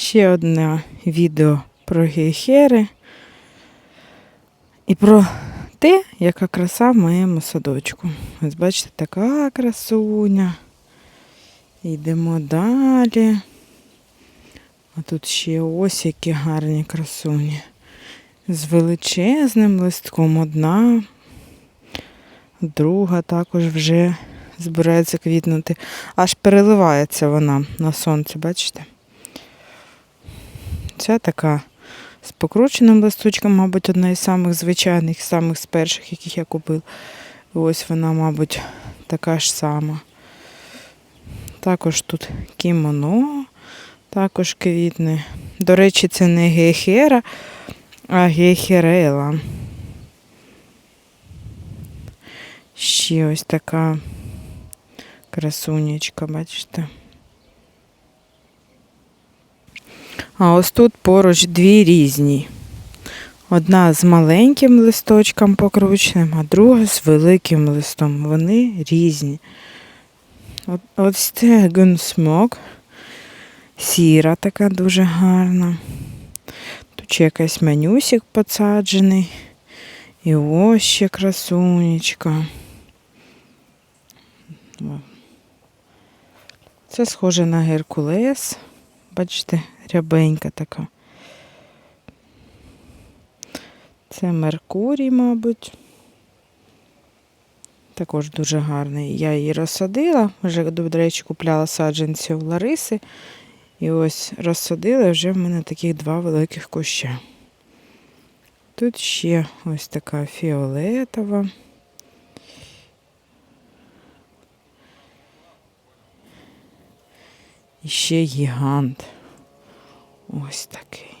Ще одне відео про гейхери і про те, яка краса в моєму садочку. Ось бачите, така красуня. Йдемо далі. А тут ще ось які гарні красуні. З величезним листком одна, друга також вже збирається квітнути. Аж переливається вона на сонці, бачите? Ця така з покрученим листочком, мабуть, одна із самих звичайних, самих з перших, яких я купив. І ось вона, мабуть, така ж сама. Також тут кімоно, також квітне. До речі, це не гейхера, а гейхерела. Ще ось така красунечка, бачите. А ось тут поруч дві різні. Одна з маленьким листочком покрученим, а друга з великим листом. Вони різні. От, ось це. Сіра така дуже гарна. Тут ще якийсь менюсик посаджений. І ось ще красунечка. Це схоже на Геркулес. Бачите, рябенька така. Це Меркурій, мабуть. Також дуже гарний. Я її розсадила. Вже, до речі, купляла саджанці у Лариси. І ось розсадила, вже в мене таких два великих куща. Тут ще ось така фіолетова. І ще гігант. Ось такий.